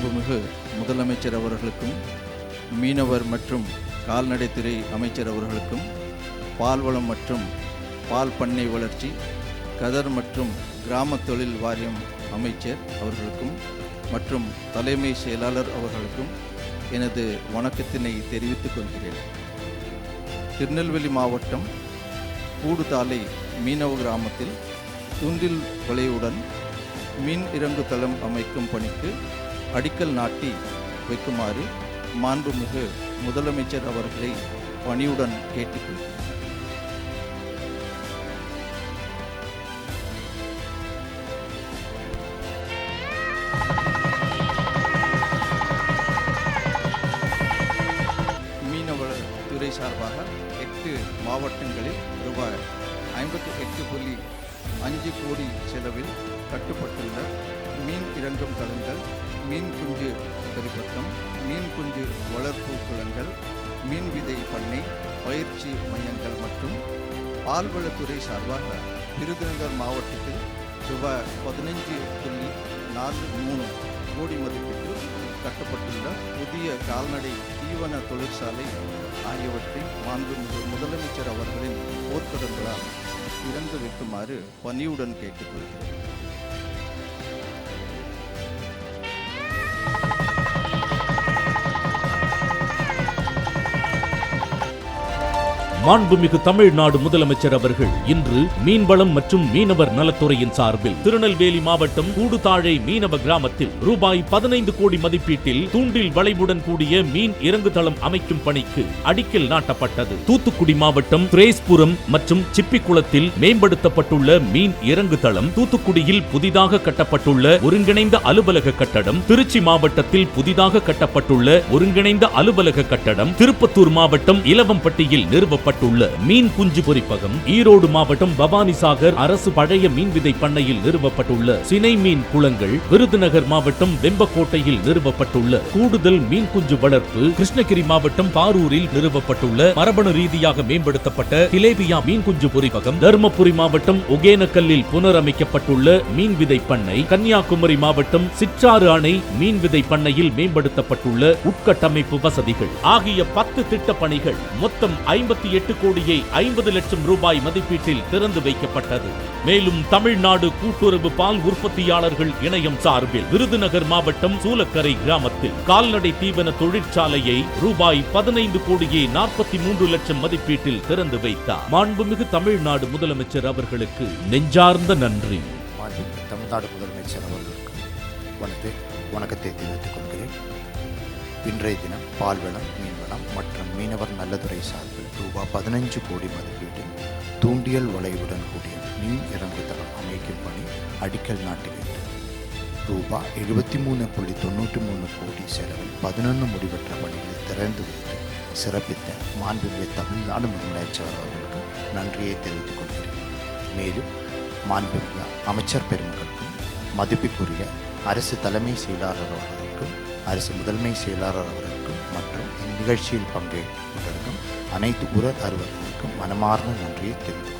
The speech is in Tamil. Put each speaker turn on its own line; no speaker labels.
மாண்புமிகு முதலமைச்சர் அவர்களுக்கும் மீனவர் மற்றும் கால்நடைத்துறை அமைச்சர் அவர்களுக்கும் பால்வளம் மற்றும் பால் பண்ணை வளர்ச்சி கதர் மற்றும் கிராம தொழில் வாரியம் அமைச்சர் அவர்களுக்கும் மற்றும் தலைமை செயலாளர் அவர்களுக்கும் எனது வணக்கத்தினை தெரிவித்துக் கொள்கிறேன். திருநெல்வேலி மாவட்டம் கூடுதாலை மீனவ கிராமத்தில் துண்டில் வலையுடன் மீன் இறங்கு தளம் அமைக்கும் பணிக்கு அடிக்கல் நாட்டி வைக்குமாறு மாண்புமிகு முதலமைச்சர் அவர்களை பணியுடன் கேட்டுக்கொள்கிறேன் மீனவ துறை சார்பாக எட்டு மாவட்டங்களில் ரூபாய் ஐம்பத்தி எட்டு புள்ளி அஞ்சு கோடி செலவில் கட்டுப்பட்டுள்ளது இரண்டும் இறங்கும் தளங்கள் மீன் குஞ்சு பெருப்பத்தம் மீன் குஞ்சு வளர்ப்பு குளங்கள் மீன் விதை பண்ணை பயிற்சி மையங்கள் மற்றும் பால்வளத்துறை சார்பாக விருதுநகர் மாவட்டத்தில் ரூபாய் பதினைஞ்சு புள்ளி நான்கு மூணு கோடி மதிப்பீட்டில் கட்டப்பட்டுள்ள புதிய கால்நடை தீவன தொழிற்சாலை ஆகியவற்றை மாண்புமிகு முதலமைச்சர் அவர்களின் போர்க்கடங்களால் திறந்து வைக்குமாறு பணியுடன் கேட்டுக்கொள்கிறேன்.
you மாண்புமிகு தமிழ்நாடு முதலமைச்சர் அவர்கள் இன்று மீன்வளம் மற்றும் மீனவர் நலத்துறையின் சார்பில் திருநெல்வேலி மாவட்டம் கூடுதாழை மீனவ கிராமத்தில் ரூபாய் பதினைந்து கோடி மதிப்பீட்டில் தூண்டில் வளைவுடன் கூடிய மீன் இறங்கு தளம் அமைக்கும் பணிக்கு அடிக்கல் நாட்டப்பட்டது. தூத்துக்குடி மாவட்டம் திரேஸ்புரம் மற்றும் சிப்பிக்குளத்தில் மேம்படுத்தப்பட்டுள்ள மீன் இறங்கு தளம் தூத்துக்குடியில் புதிதாக கட்டப்பட்டுள்ள ஒருங்கிணைந்த அலுவலக கட்டடம் திருச்சி மாவட்டத்தில் புதிதாக கட்டப்பட்டுள்ள ஒருங்கிணைந்த அலுவலக கட்டடம் திருப்பத்தூர் மாவட்டம் இலவம்பட்டியில் நிறுவப்பட்ட அமைக்கப்பட்டுள்ள மீன் குஞ்சு பொறிப்பகம் ஈரோடு மாவட்டம் பவானிசாகர் அரசு பழைய மீன் விதை பண்ணையில் நிறுவப்பட்டுள்ள சினை மீன் குளங்கள் விருதுநகர் மாவட்டம் வெம்பக்கோட்டையில் நிறுவப்பட்டுள்ள கூடுதல் மீன் குஞ்சு வளர்ப்பு கிருஷ்ணகிரி மாவட்டம் பாரூரில் நிறுவப்பட்டுள்ள மரபணு ரீதியாக மேம்படுத்தப்பட்ட திலேபியா மீன் குஞ்சு பொறிப்பகம் தருமபுரி மாவட்டம் ஒகேனக்கல்லில் புனரமைக்கப்பட்டுள்ள மீன் விதை பண்ணை கன்னியாகுமரி மாவட்டம் சிற்றாறு அணை மீன் விதை பண்ணையில் மேம்படுத்தப்பட்டுள்ள உட்கட்டமைப்பு வசதிகள் ஆகிய பத்து திட்ட பணிகள் மொத்தம் ஐம்பத்தி எட்டு கோடியே ஐம்பது லட்சம் ரூபாய் மதிப்பீட்டில் திறந்து வைக்கப்பட்டது. மேலும் தமிழ்நாடு கூட்டுறவு பால் உற்பத்தியாளர்கள் இணையம் சார்பில் விருதுநகர் மாவட்டம் சூலக்கரை கிராமத்தில் கால்நடை தீவன தொழிற்சாலையை ரூபாய் பதினைந்து கோடியே நாற்பத்தி மூன்று லட்சம் மதிப்பீட்டில் திறந்து வைத்தார். மாண்புமிகு தமிழ்நாடு முதலமைச்சர் அவர்களுக்கு நெஞ்சார்ந்த நன்றி.
தமிழ்நாடு முதலமைச்சர் அவர்களுக்கு வணக்கத்தை வணக்கத்தை தெரிவித்துக் கொள்கிறேன். இன்றைய தினம் பால்வளம் மீன்வளம் மற்றும் மீனவர் நல்லதுறை சார்பில் ரூபாய் பதினஞ்சு கோடி மதிப்பீட்டில் தூண்டியல் வளைவுடன் கூடிய மீன் இறங்குதளம் அமைக்கும் பணி அடிக்கல் நாட்டுகிறது. ரூபாய் எழுபத்தி மூணு புள்ளி தொண்ணூற்றி மூணு கோடி செலவில் பதினொன்று முடிவற்ற பணிகளை திறந்து வைத்து சிறப்பித்த மாண்புமிகு தமிழ்நாடு முதலமைச்சர் அவர்களுக்கு நன்றியை தெரிவித்துக் கொள்கிறேன். மேலும் மாண்புமிகு அமைச்சர் பெருமக்களுக்கும் மதிப்புக்குரிய அரசு தலைமை செயலாளர் அவர்களுக்கும் அரசு முதன்மை செயலாளர் அவர்களுக்கும் மற்றும் இந்நிகழ்ச்சியில் பங்கேற்பவர்களுக்கும் அனைத்து உர அலுவலர்களுக்கும் மனமார்ந்த நன்றியை தெரிவித்துக்